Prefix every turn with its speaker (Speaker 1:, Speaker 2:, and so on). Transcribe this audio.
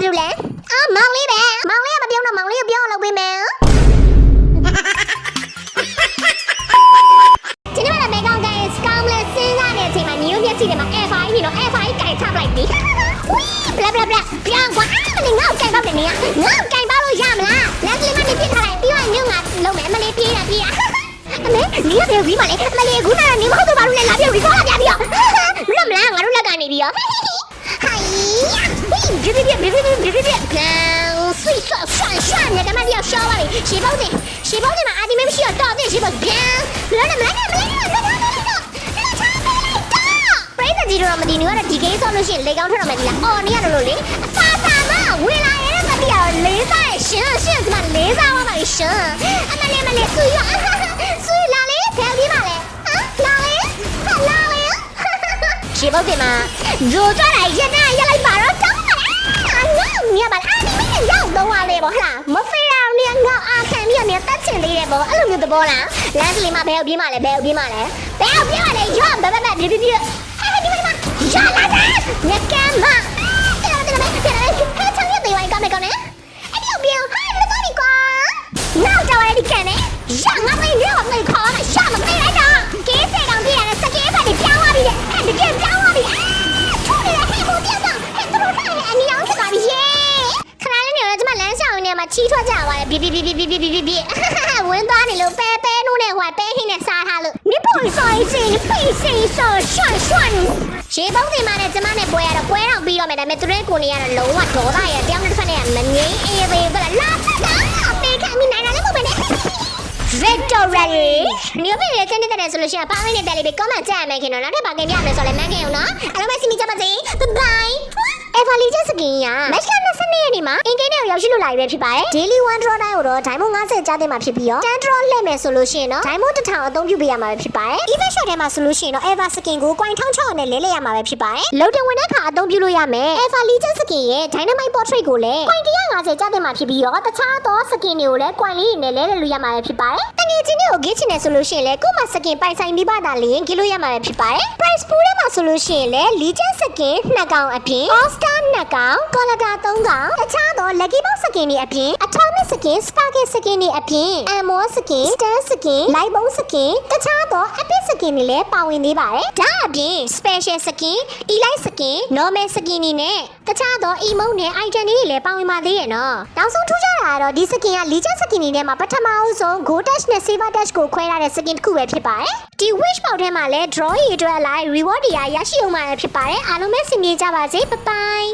Speaker 1: ဘယ်လိုလဲအာမောင်လေးပဲမောင်လေးကမပြောတော့မောင်လေးကိုပြောအောင်လုပ်ပေးမယ်ဒီနေ့မှလည်းကောင်းကဲစကောင်းလဲစဉ်းစားနေတဲ့အချိန်မှာညို့မျက်စိထဲမှာ F5 ပြီးတော့ F5 ကြိုက်ချပလိုက်ပြီဝီးဘလဘလဘလပြောင်းကွာမလေးငါ့ကိုကြိုက်ပါမယ်နေငါ့ကိုကြိုက်ပါလို့ရမလားလက်ကလေးမနေပြစ်ထားလိုက်ပြီးတော့ညို့ငါလုံးမယ်မလေးပြေးတာပြေးတာအမေနီးရပြေးပြီးပါလေမလေးခုနကနေမဟုတ်တော့ဘာလို့လဲလာပြေးပြီးခေါ်လာပြပြီးတော့မလို့မလားငါတို့လက်ကနေပြီးတော့ ဟိုင်းပြပြပြပြပြပြပြပြကန်ဆွေဆွဆွဆွနဲ့တမန်ပြောရှောပါလေရှေးပေါင်းနေရှေးပေါင်းနေမှာအာဒီမဲမရှိတော့တဲ့ရှေးပေါင်းပြန်ဘယ်နဲ့မလဲမလဲမလဲမလဲမလဲပရိသတ်ကြီးတို့မဒီနေကတော့ဒီကိစ္စဆိုလို့ရှိရင်လေကောင်းထွက်တော့မယ်ဒီလားအော်နေရတယ်လို့လေအစာစာမဝင်လာရဲ့တတိယလေးစားရှင်ရှင်ဒီမှာလေးစားပါပါရှင်အမလေးမလေးဆွေရဆွေလာလေဖယ်ပြီးပါလေဟမ်လာလေဟာလာလေရှေ့ဘုတ်တင်မှာဂျိုကြလိုက်ရနာရလို က်ပါတော့တောင်းပါလားငါမြတ်ပါလားဒီမင်းရောက်တော့ပါလေဘောဟလားမဖေးရအောင်နေငါအာခံပြီးနေတက်ချင်သေးတယ်ဘောအဲ့လိုမျိုးသဘောလားလမ်းကလေးမှာဘယ်အောင်ပြေးမှလဲဘယ်အောင်ပြေးမှလဲဘယ်အောင်ပြေးမှလဲရောဘဘဘပြပြပြအဲ့ဒီမှာရလာတာ ချီးထွက်ကြသွားတယ်ပြပြပြပြပြပြပြပြဝင်းသွားနေလို့ပဲပဲနိုးနဲ့ဟိုပဲဟင်းနဲ့စားထားလို့နိပုံဆိုရင်စင်ဖိစင်ဆိုရွှန်ရွှန်ရှေးပုံးစင်မနဲ့ကျမနဲ့ပွဲရတော့ပွဲတော့ပြီးတော့မယ်ဒါပေမဲ့သူတို့ကိုနေရတော့လုံးဝဒေါသရဲ့တယောက်တစ်ဖက်နဲ့မငိမ့်အေးသေးဘူးလားလာဖက်တာပေးခံမိနိုင်တာလည်းမဟုတ်ပဲနဲ့ Victory ညပိလေချန်တဲ့ဆိုလို့ရှိရင်ပေါင်းနေတဲ့လေးပဲ comment ကြရမယ်ခင်ဗျာနောက်ထပ်ပါကင်ပြရမယ်ဆိုလည်းမန်းခင်အောင်နော်အားလုံးပဲစီမီကြပါစေ bye Evaluation skin ရမက်ရှ်က22ရက်နေ့မှာအင်ကိန်းနဲ့ရောက်ရှိလို့လာရပဲဖြစ်ပါတယ် Daily one draw တိုင်းကိုတော့ diamond 50ကြားတင်မှာဖြစ်ပြီးတော့10 draw လှည့်မယ်ဆိုလို့ရှိရင်တော့ diamond 1000အသုံးပြုပေးရမှာပဲဖြစ်ပါတယ် event shot ထဲမှာဆိုလို့ရှိရင်တော့ Eva skin ကို coin 1600နဲ့လဲလဲရမှာပဲဖြစ်ပါတယ်လုံတင်ဝင်တဲ့အခါအသုံးပြုလို့ရမယ် Eva Legend skin ရဲ့ dynamite portrait ကိုလည်း coin 150ကြားတင်မှာဖြစ်ပြီးတော့တခြားသော skin တွေကိုလည်း coin လေးတွေနဲ့လဲလဲလို့ရမှာပဲဖြစ်ပါတယ်တကယ်ချင်းတွေကို get ချင်တယ်ဆိုလို့ရှိရင်လည်းကို့မှာ skin ပိုင်ဆိုင်ပြီးပါတာလျင် get လို့ရမှာပဲဖြစ်ပါတယ် price pool ထဲမှာဆိုလို့ရှိရင်လည်း Legend skin နှစ်ကောင်အပြင် All Star နှစ်ကောင် Colada 3ကောင်တခြားသော Lucky Box skin တွေအပြင် Atomic skin Sparkle skin တွေအပြင် Amor skin Star skin Light Bone skin တခြားသော Epic skin တွေလည်းပါဝင်သေးပါတယ်ဒါအပြင် Special skin Elite skin Normal skin တွေနဲ့တခြားသော emote နဲ့ item တွေလည်းပါဝင်ပါသေးရဲ့နော်နောက်ဆုံးထူးခြားတာကတော့ဒီ skin က Legend skin တွေထဲမှာပထမအဆုံး Gold Touch နဲ့ Silver Touch ကိုခွဲထားတဲ့ skin တစ်ခုပဲဖြစ်ပါတယ်ဒီ wish ပေါက်ထဲမှာလည်း draw ရည်အတွက်အလိုက် reward တွေရရရှိအောင်မှာဖြစ်ပါတယ်အားလုံးပဲဆင်ပြေကြပါစေ bye bye